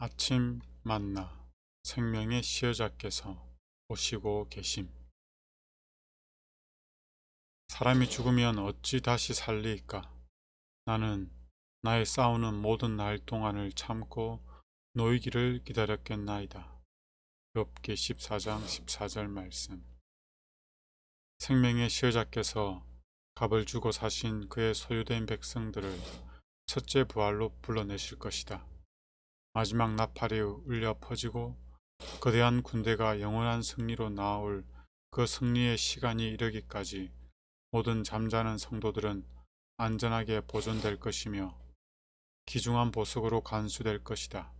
아침 만나 생명의 시여자께서 오시고 계심. 사람이 죽으면 어찌 다시 살리이까? 나는 나의 싸우는 모든 날 동안을 참고 놓이기를 기다렸겠나이다. 욥기 14장 14절 말씀. 생명의 시여자께서 값을 주고 사신 그의 소유된 백성들을 첫째 부활로 불러내실 것이다. 마지막 나팔이 울려 퍼지고 거대한 군대가 영원한 승리로 나아올 그 승리의 시간이 이르기까지 모든 잠자는 성도들은 안전하게 보존될 것이며 기중한 보석으로 간수될 것이다.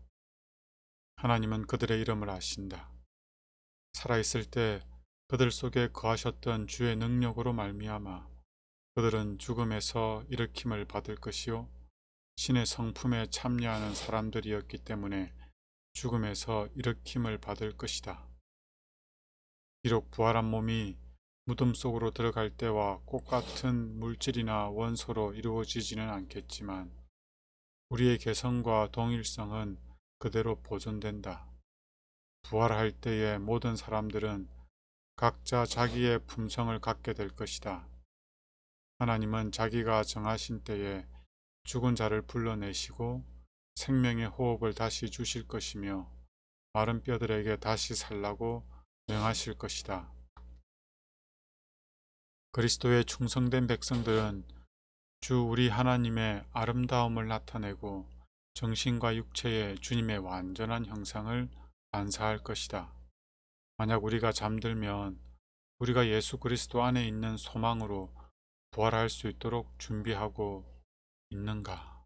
하나님은 그들의 이름을 아신다. 살아있을 때 그들 속에 거하셨던 주의 능력으로 말미암아 그들은 죽음에서 일으킴을 받을 것이요 신의 성품에 참여하는 사람들이었기 때문에 죽음에서 일으킴을 받을 것이다. 비록 부활한 몸이 무덤 속으로 들어갈 때와 꽃 같은 물질이나 원소로 이루어지지는 않겠지만 우리의 개성과 동일성은 그대로 보존된다. 부활할 때의 모든 사람들은 각자 자기의 품성을 갖게 될 것이다. 하나님은 자기가 정하신 때에 죽은 자를 불러내시고 생명의 호흡을 다시 주실 것이며 마른 뼈들에게 다시 살라고 명하실 것이다. 그리스도의 충성된 백성들은 주 우리 하나님의 아름다움을 나타내고 정신과 육체의 주님의 완전한 형상을 반사할 것이다. 만약 우리가 잠들면 우리가 예수 그리스도 안에 있는 소망으로 부활할 수 있도록 준비하고 있는가?